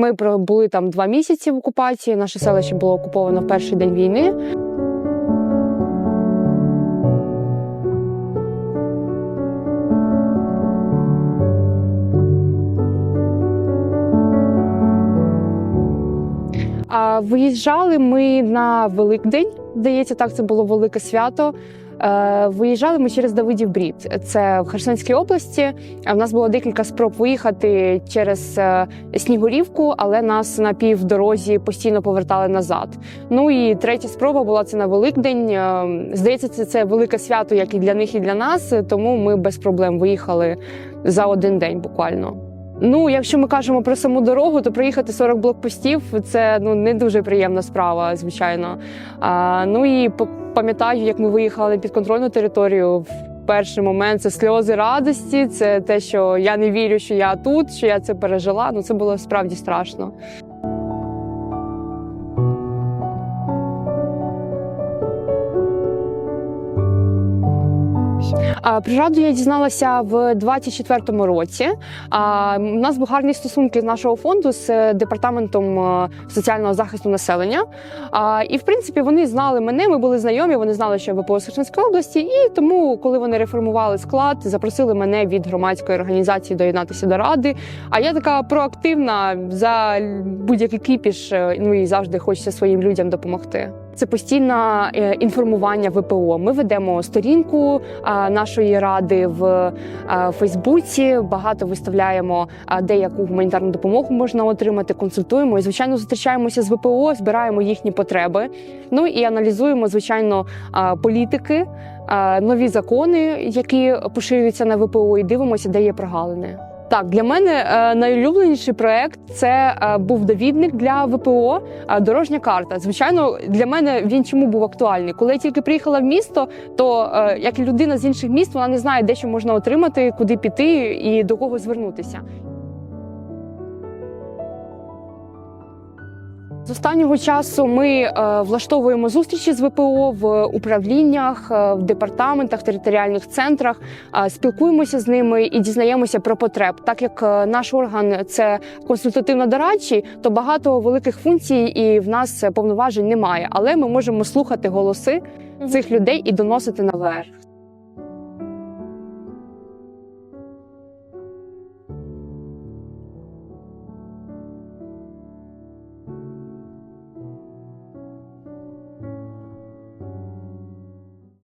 Ми пробули там два місяці в окупації. Наше селище було окуповано в перший день війни. А виїжджали ми на Великдень. Здається, так це було велике свято. Е, Виїжджали ми через Давидів Брід. Це в Херсонській області. А В нас було декілька спроб виїхати через е, Снігурівку, але нас на півдорозі постійно повертали назад. Ну і третя спроба була це на Великдень. Е, Здається, це, це велике свято, як і для них, і для нас. Тому ми без проблем виїхали за один день буквально. Ну, якщо ми кажемо про саму дорогу, то проїхати 40 блокпостів це ну не дуже приємна справа, звичайно. А, ну і пам'ятаю, як ми виїхали під контрольну територію. В перший момент це сльози радості, це те, що я не вірю, що я тут, що я це пережила. Ну це було справді страшно. Про я дізналася в 24-му році. У нас були гарні стосунки з нашого фонду з е, департаментом е, соціального захисту населення. І в принципі вони знали мене. Ми були знайомі. Вони знали, що я ВПО Херсонської області. І тому, коли вони реформували склад, запросили мене від громадської організації доєднатися до ради. А я така проактивна за будь-який кіпіш. е, Ну і завжди хочеться своїм людям допомогти. Це постійне е, інформування ВПО. Ми ведемо сторінку нашої ради в Фейсбуці. Багато виставляємо, а, де яку гуманітарну допомогу можна отримати. Консультуємо і звичайно зустрічаємося з ВПО, збираємо їхні потреби. Ну і аналізуємо звичайно політики, нові закони, які поширюються на ВПО, і дивимося, де є прогалини. Так, для мене е, найулюбленіший проект це е, був довідник для ВПО е, дорожня карта. Звичайно, для мене він чому був актуальний. Коли я тільки приїхала в місто, то як і людина з інших міст, вона не знає, де що можна отримати, куди піти і до кого звернутися. З останнього часу ми е, влаштовуємо зустрічі з ВПО в управліннях, е, в департаментах, територіальних центрах, е, спілкуємося з ними і дізнаємося про потреб. Так як наш орган це консультативно-дорадчий, то багато великих функцій і в нас повноважень немає. Але ми можемо слухати голоси цих людей і доносити наверх.